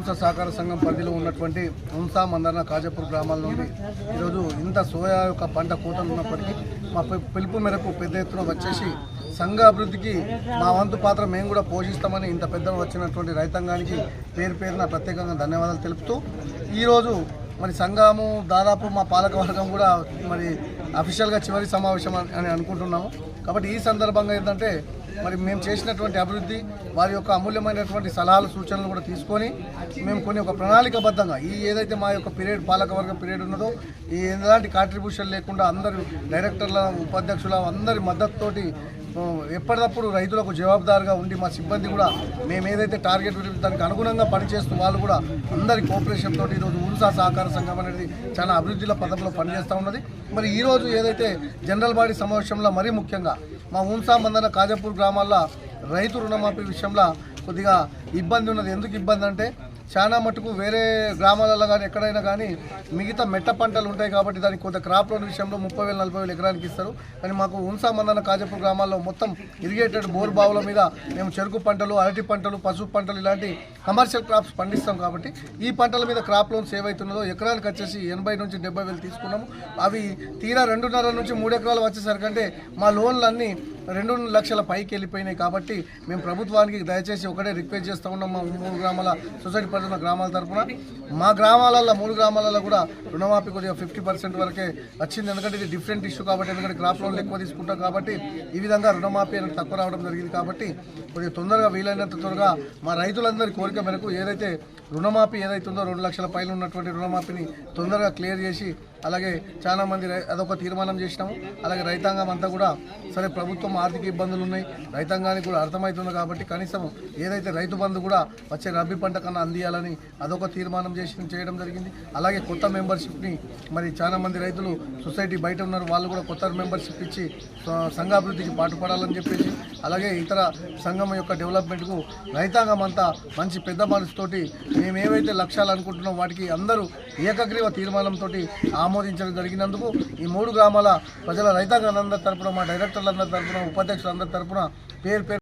హంస సహకార సంఘం పరిధిలో ఉన్నటువంటి హంస మందన కాజపూర్ గ్రామాల నుండి ఈరోజు ఇంత సోయా యొక్క పంట కోతలు ఉన్నప్పటికీ మా పిలుపు మేరకు పెద్ద ఎత్తున వచ్చేసి సంఘ అభివృద్ధికి మా వంతు పాత్ర మేము కూడా పోషిస్తామని ఇంత పెద్దలు వచ్చినటువంటి రైతాంగానికి పేరు పేరున ప్రత్యేకంగా ధన్యవాదాలు తెలుపుతూ ఈరోజు మరి సంఘము దాదాపు మా పాలకవర్గం కూడా మరి అఫీషియల్గా చివరి సమావేశం అని- అని అనుకుంటున్నాము. కాబట్టి ఈ సందర్భంగా ఏంటంటే మరి మేము చేసినటువంటి అభివృద్ధి వారి యొక్క అమూల్యమైనటువంటి సలహాలు సూచనలు కూడా తీసుకొని మేము కొన్ని ఒక ప్రణాళికబద్ధంగా ఈ ఏదైతే మా యొక్క పీరియడ్ పాలకవర్గ పీరియడ్ ఉన్నదో ఈ ఎలాంటి కాంట్రిబ్యూషన్ లేకుండా అందరూ డైరెక్టర్ల ఉపాధ్యక్షుల అందరి మద్దతుతోటి ఎప్పటికప్పుడు రైతులకు జవాబుదారుగా ఉండి మా సిబ్బంది కూడా మేము ఏదైతే టార్గెట్ దానికి అనుగుణంగా పనిచేస్తూ వాళ్ళు కూడా అందరి కోఆపరేషన్ తోటి ఈరోజు ఉల్సా సహకార సంఘం అనేది చాలా అభివృద్ధిలో పథకంలో పనిచేస్తూ ఉన్నది. మరి ఈరోజు ఏదైతే జనరల్ బాడీ సమావేశంలో మరీ ముఖ్యంగా మా ఉన్సా మందన కాజపూర్ గ్రామాల్లో రైతు రుణమాఫీ విషయంలో కొద్దిగా ఇబ్బంది ఉన్నది. ఎందుకు ఇబ్బంది అంటే చాలా మటుకు వేరే గ్రామాలలో కానీ ఎక్కడైనా కానీ మిగతా మెట్ట పంటలు ఉంటాయి కాబట్టి దానికి కొంత క్రాప్ లోన్ విషయంలో ముప్పై వేలు నలభై వేలు ఎకరానికి ఇస్తారు. కానీ మాకు ఉన్సా మందన కాజపూర్ గ్రామాల్లో మొత్తం ఇరిగేటెడ్ బోర్ బావుల మీద మేము చెరుకు పంటలు అరటి పంటలు పసుపు పంటలు ఇలాంటి కమర్షియల్ క్రాప్స్ పండిస్తాం కాబట్టి ఈ పంటల మీద క్రాప్ లోన్స్ ఏవైతున్నదో ఎకరానికి వచ్చేసి ఎనభై నుంచి డెబ్బై వేలు తీసుకున్నాము. అవి తీరా రెండున్నర నుంచి మూడు ఎకరాలు వచ్చేసరికంటే మా లోన్లన్నీ రెండు లక్షల పైకి వెళ్ళిపోయినాయి కాబట్టి మేము ప్రభుత్వానికి దయచేసి ఒకటే రిక్వెస్ట్ చేస్తూ ఉన్నాం మా మూడు గ్రామాల సొసైటీ పరిధిన గ్రామాల తరఫున మా గ్రామాలలో మూడు గ్రామాలలో కూడా రుణమాఫీ కొద్దిగా ఫిఫ్టీ పర్సెంట్ వరకే వచ్చింది. ఎందుకంటే ఇది డిఫరెంట్ ఇష్యూ కాబట్టి ఎందుకంటే క్రాప్ లోన్లు ఎక్కువ తీసుకుంటాం కాబట్టి ఈ విధంగా రుణమాఫీ అనేది తక్కువ రావడం జరిగింది కాబట్టి కొద్దిగా తొందరగా వీలైనంత త్వరగా మా రైతులందరి కోరిక మేరకు ఏదైతే రుణమాఫీ ఏదైతే ఉందో రెండు లక్షల పైన ఉన్నటువంటి రుణమాఫీని తొందరగా క్లియర్ చేసి అలాగే చాలా మంది రై- అదొక తీర్మానం చేసినాము. అలాగే రైతాంగం అంతా కూడా సరే ప్రభుత్వం ఆర్థిక ఇబ్బందులు ఉన్నాయి. రైతాంగానికి కూడా అర్థమవుతుంది కాబట్టి కనీసం ఏదైతే రైతు బంధు కూడా వచ్చే రబీ పంట కన్నా అందియాలని అదొక తీర్మానం చేసి చేయడం జరిగింది. అలాగే కొత్త మెంబర్షిప్ని మరి చాలా మంది రైతులు సొసైటీ బయట ఉన్నారు. వాళ్ళు కూడా కొత్త మెంబర్షిప్ ఇచ్చి సంఘాభివృద్ధికి పాటుపడాలని చెప్పేసి అలాగే ఇతర సంఘం యొక్క డెవలప్మెంట్కు రైతాంగం అంతా మంచి పెద్ద మనసుతోటి మేమేవైతే లక్ష్యాలు అనుకుంటున్నాం వాటికి అందరూ ఏకగ్రీవ తీర్మానంతో ఆమోదించడం జరిగినందుకు ఈ మూడు గ్రామాల ప్రజల రైతాంగాలందరి తరపున మా డైరెక్టర్లందరి తరపున ఉపాధ్యక్షులందరి తరపున పేరు పేరు